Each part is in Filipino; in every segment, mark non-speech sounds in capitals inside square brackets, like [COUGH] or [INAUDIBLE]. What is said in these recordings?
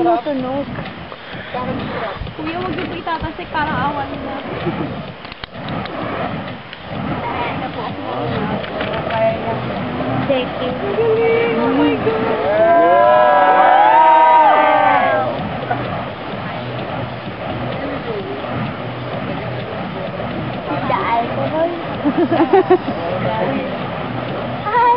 tumutunog. Kuya, huwag niyo po itatasik. Parang awan na. Kaya po ako. Decking. Oh my God! The alcohol. [LAUGHS] Ay,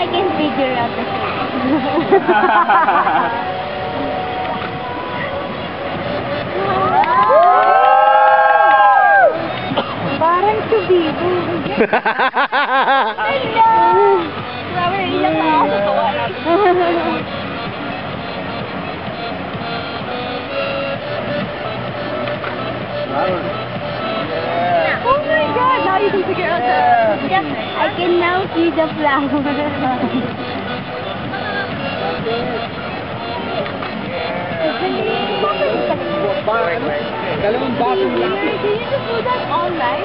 I can figure out the [LAUGHS] [LAUGHS] Parang tubibo. Hello! Grabe, naiiyak na ako sa tawa lang. Oh my God! Now you can figure out the... I can now see the flower. Dalawang baso lang. Can you just do that online?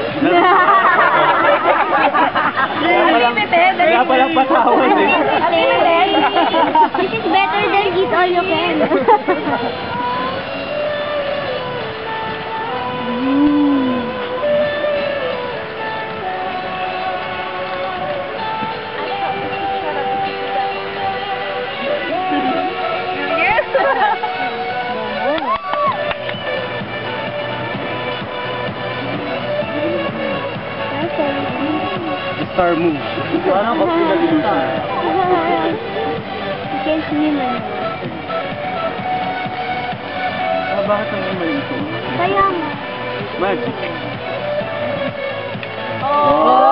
Unlimited. Kaya palang patawan Star move. Parang ako pinag-ilusan. You can see man. Ah, bakit ang ito? Kaya nga. Magic. Oh!